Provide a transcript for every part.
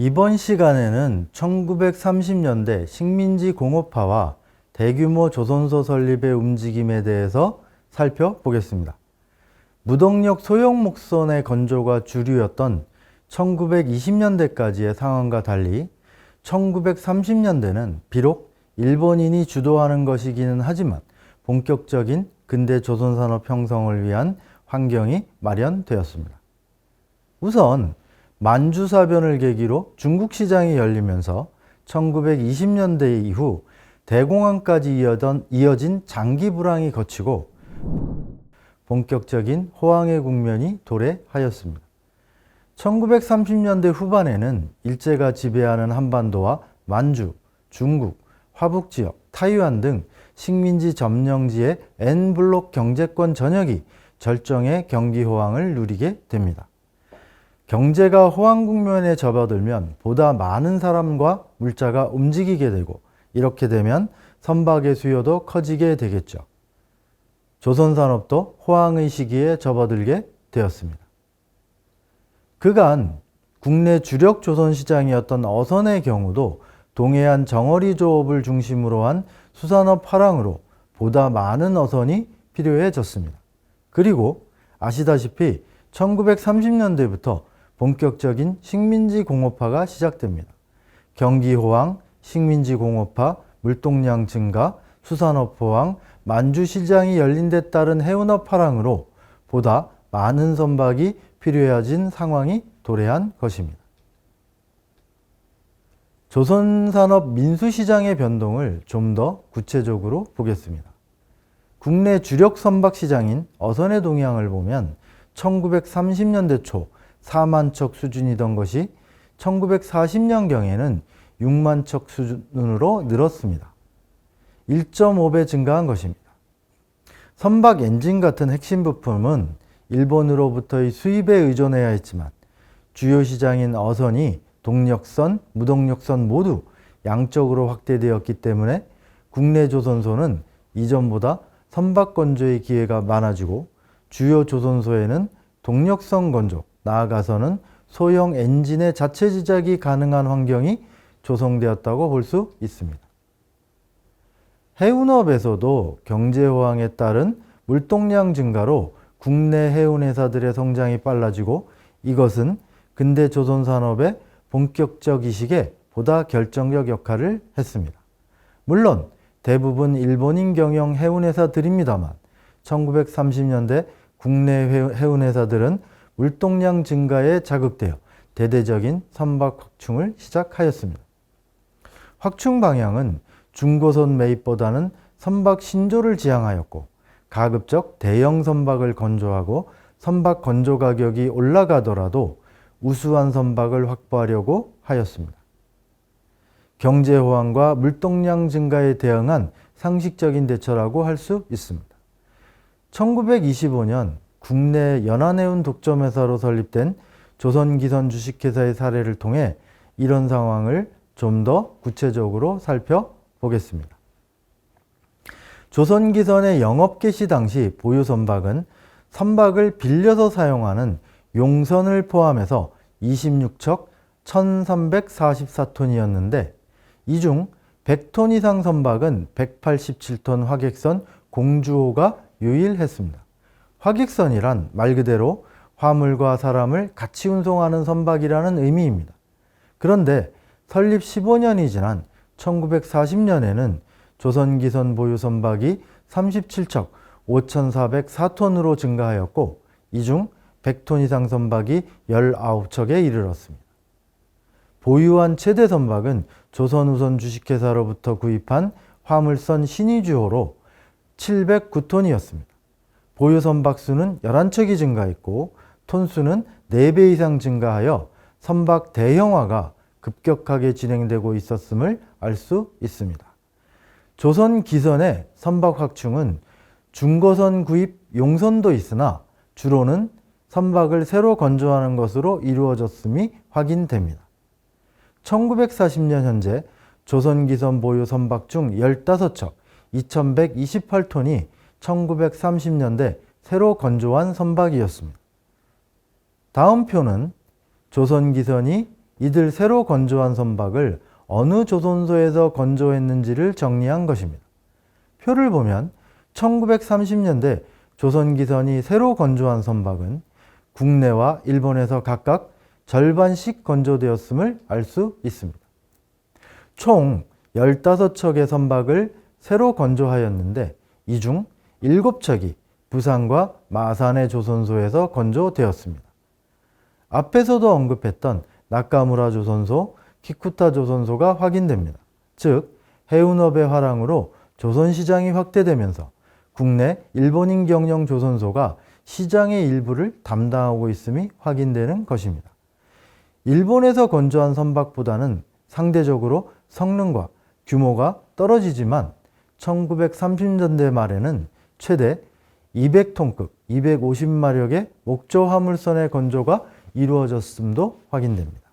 이번 시간에는 1930년대 식민지 공업화와 대규모 조선소 설립의 움직임에 대해서 살펴보겠습니다. 무동력 소형 목선의 건조가 주류였던 1920년대까지의 상황과 달리 1930년대는 비록 일본인이 주도하는 것이기는 하지만 본격적인 근대 조선산업 형성을 위한 환경이 마련되었습니다. 우선 만주사변을 계기로 중국 시장이 열리면서 1920년대 이후 대공황까지 이어던, 이어진 장기 불황이 거치고 본격적인 호황의 국면이 도래하였습니다. 1930년대 후반에는 일제가 지배하는 한반도와 만주, 중국, 화북 지역, 타이완 등 식민지 점령지의 N블록 경제권 전역이 절정의 경기 호황을 누리게 됩니다. 경제가 호황 국면에 접어들면 보다 많은 사람과 물자가 움직이게 되고 이렇게 되면 선박의 수요도 커지게 되겠죠. 조선산업도 호황의 시기에 접어들게 되었습니다. 그간 국내 주력 조선시장이었던 어선의 경우도 동해안 정어리 조업을 중심으로 한 수산업 화랑으로 보다 많은 어선이 필요해졌습니다. 그리고 아시다시피 1930년대부터 본격적인 식민지 공업화가 시작됩니다. 경기 호황, 식민지 공업화, 물동량 증가, 수산업 호황, 만주 시장이 열린 데 따른 해운업 화랑으로 보다 많은 선박이 필요해진 상황이 도래한 것입니다. 조선산업 민수시장의 변동을 좀 더 구체적으로 보겠습니다. 국내 주력 선박 시장인 어선의 동향을 보면 1930년대 초 4만 척 수준이던 것이 1940년경에는 6만 척 수준으로 늘었습니다. 1.5배 증가한 것입니다. 선박 엔진 같은 핵심 부품은 일본으로부터의 수입에 의존해야 했지만 주요 시장인 어선이 동력선, 무동력선 모두 양적으로 확대되었기 때문에 국내 조선소는 이전보다 선박 건조의 기회가 많아지고 주요 조선소에는 동력선 건조, 나아가서는 소형 엔진의 자체 제작이 가능한 환경이 조성되었다고 볼 수 있습니다. 해운업에서도 경제 호황에 따른 물동량 증가로 국내 해운 회사들의 성장이 빨라지고 이것은 근대 조선 산업의 본격적 이식에 보다 결정적 역할을 했습니다. 물론 대부분 일본인 경영 해운 회사들입니다만 1930년대 국내 해운 회사들은 물동량 증가에 자극되어 대대적인 선박 확충을 시작하였습니다. 확충 방향은 중고선 매입보다는 선박 신조를 지향하였고 가급적 대형 선박을 건조하고 선박 건조 가격이 올라가더라도 우수한 선박을 확보하려고 하였습니다. 경제 호황과 물동량 증가에 대응한 상식적인 대처라고 할 수 있습니다. 1925년 국내 연안해운 독점회사로 설립된 조선기선 주식회사의 사례를 통해 이런 상황을 좀 더 구체적으로 살펴보겠습니다. 조선기선의 영업 개시 당시 보유 선박은 선박을 빌려서 사용하는 용선을 포함해서 26척 1344톤이었는데 이 중 100톤 이상 선박은 187톤 화객선 공주호가 유일했습니다. 화객선이란 말 그대로 화물과 사람을 같이 운송하는 선박이라는 의미입니다. 그런데 설립 15년이 지난 1940년에는 조선기선 보유 선박이 37척 5,404톤으로 증가하였고 이 중 100톤 이상 선박이 19척에 이르렀습니다. 보유한 최대 선박은 조선우선 주식회사로부터 구입한 화물선 신의주호로 709톤이었습니다. 보유 선박 수는 11척이 증가했고 톤수는 4배 이상 증가하여 선박 대형화가 급격하게 진행되고 있었음을 알 수 있습니다. 조선 기선의 선박 확충은 중고선 구입 용선도 있으나 주로는 선박을 새로 건조하는 것으로 이루어졌음이 확인됩니다. 1940년 현재 조선기선 보유 선박 중 15척 2128톤이 1930년대 새로 건조한 선박이었습니다. 다음 표는 조선기선이 이들 새로 건조한 선박을 어느 조선소에서 건조했는지를 정리한 것입니다. 표를 보면 1930년대 조선기선이 새로 건조한 선박은 국내와 일본에서 각각 절반씩 건조되었음을 알 수 있습니다. 총 15척의 선박을 새로 건조하였는데 이 중 7척이 부산과 마산의 조선소에서 건조되었습니다. 앞에서도 언급했던 나카무라 조선소, 키쿠타 조선소가 확인됩니다. 즉, 해운업의 화랑으로 조선 시장이 확대되면서 국내 일본인 경영 조선소가 시장의 일부를 담당하고 있음이 확인되는 것입니다. 일본에서 건조한 선박보다는 상대적으로 성능과 규모가 떨어지지만 1930년대 말에는 최대 200톤급 250마력의 목조 화물선의 건조가 이루어졌음도 확인됩니다.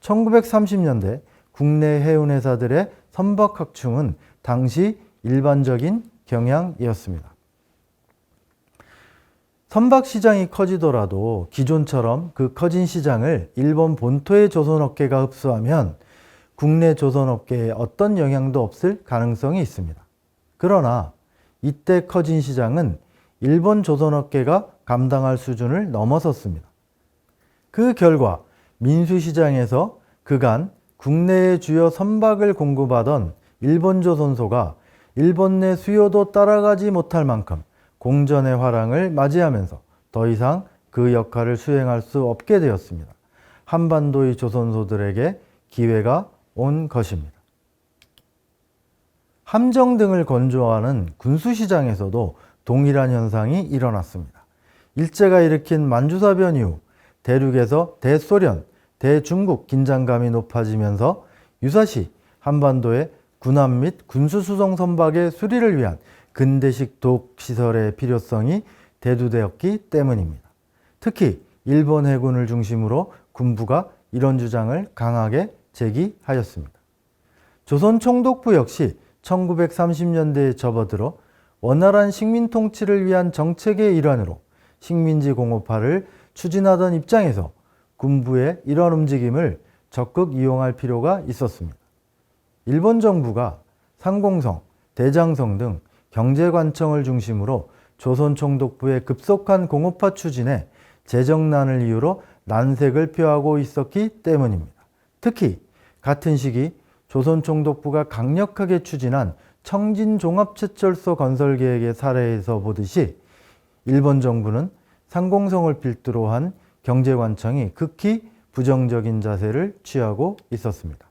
1930년대 국내 해운회사들의 선박 확충은 당시 일반적인 경향이었습니다. 선박 시장이 커지더라도 기존처럼 그 커진 시장을 일본 본토의 조선업계가 흡수하면 국내 조선업계에 어떤 영향도 없을 가능성이 있습니다. 그러나 이때 커진 시장은 일본 조선업계가 감당할 수준을 넘어섰습니다. 그 결과 민수시장에서 그간 국내의 주요 선박을 공급하던 일본 조선소가 일본 내 수요도 따라가지 못할 만큼 공전의 화랑을 맞이하면서 더 이상 그 역할을 수행할 수 없게 되었습니다. 한반도의 조선소들에게 기회가 온 것입니다. 함정 등을 건조하는 군수시장에서도 동일한 현상이 일어났습니다. 일제가 일으킨 만주사변 이후 대륙에서 대소련, 대중국 긴장감이 높아지면서 유사시 한반도의 군함 및 군수수송 선박의 수리를 위한 근대식 독시설의 필요성이 대두되었기 때문입니다. 특히 일본 해군을 중심으로 군부가 이런 주장을 강하게 제기하였습니다. 조선 총독부 역시 1930년대에 접어들어 원활한 식민 통치를 위한 정책의 일환으로 식민지 공업화를 추진하던 입장에서 군부의 이러한 움직임을 적극 이용할 필요가 있었습니다. 일본 정부가 상공성, 대장성 등 경제관청을 중심으로 조선 총독부의 급속한 공업화 추진에 재정난을 이유로 난색을 표하고 있었기 때문입니다. 특히 같은 시기 조선 총독부가 강력하게 추진한 청진 종합제철소 건설 계획의 사례에서 보듯이 일본 정부는 상공성을 필두로 한 경제관청이 극히 부정적인 자세를 취하고 있었습니다.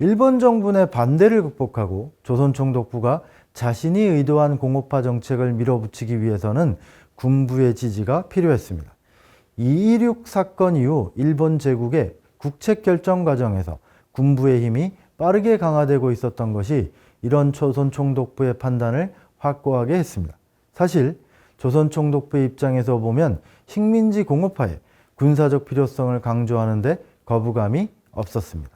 일본 정부 내 반대를 극복하고 조선 총독부가 자신이 의도한 공업화 정책을 밀어붙이기 위해서는 군부의 지지가 필요했습니다. 2.16 사건 이후 일본 제국의 국책 결정 과정에서 군부의 힘이 빠르게 강화되고 있었던 것이 이런 조선 총독부의 판단을 확고하게 했습니다. 사실 조선 총독부의 입장에서 보면 식민지 공업화에 군사적 필요성을 강조하는데 거부감이 없었습니다.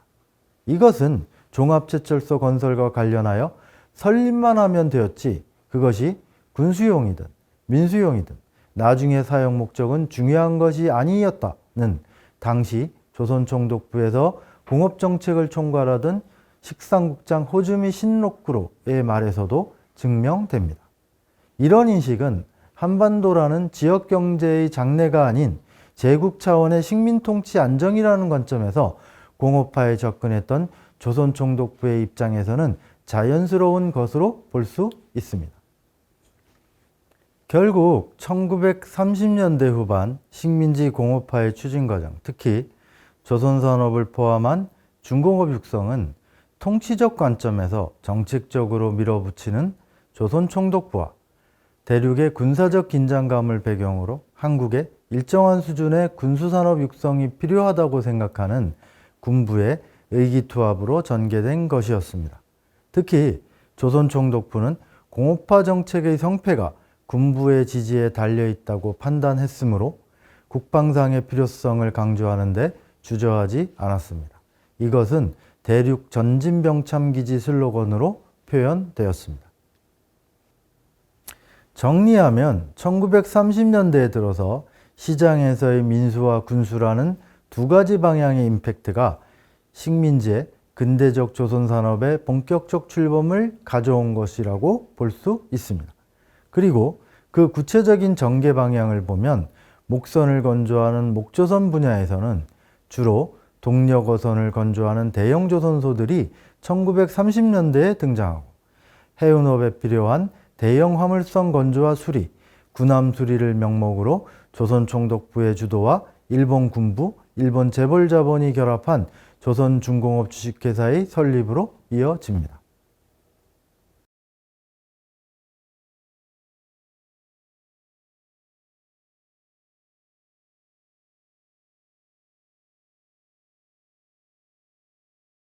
이것은 종합제철소 건설과 관련하여 설립만 하면 되었지 그것이 군수용이든 민수용이든 나중에 사용 목적은 중요한 것이 아니었다는 당시 조선 총독부에서 공업정책을 총괄하던 식상국장 호즈미 신로쿠로의 말에서도 증명됩니다. 이런 인식은 한반도라는 지역 경제의 장래가 아닌 제국 차원의 식민 통치 안정이라는 관점에서 공업화에 접근했던 조선 총독부의 입장에서는 자연스러운 것으로 볼 수 있습니다. 결국 1930년대 후반 식민지 공업화의 추진 과정, 특히 조선산업을 포함한 중공업 육성은 통치적 관점에서 정책적으로 밀어붙이는 조선 총독부와 대륙의 군사적 긴장감을 배경으로 한국의 일정한 수준의 군수산업 육성이 필요하다고 생각하는 군부의 의기투합으로 전개된 것이었습니다. 특히 조선 총독부는 공업화 정책의 성패가 군부의 지지에 달려 있다고 판단했으므로 국방상의 필요성을 강조하는데 주저하지 않았습니다. 이것은 대륙 전진병참기지 슬로건으로 표현되었습니다. 정리하면 1930년대에 들어서 시장에서의 민수와 군수라는 두 가지 방향의 임팩트가 식민지의 근대적 조선 산업의 본격적 출범을 가져온 것이라고 볼 수 있습니다. 그리고 그 구체적인 전개 방향을 보면 목선을 건조하는 목조선 분야에서는 주로 동력어선을 건조하는 대형 조선소들이 1930년대에 등장하고 해운업에 필요한 대형 화물선 건조와 수리, 군함 수리를 명목으로 조선 총독부의 주도와 일본 군부, 일본 재벌 자본이 결합한 조선 중공업 주식회사의 설립으로 이어집니다.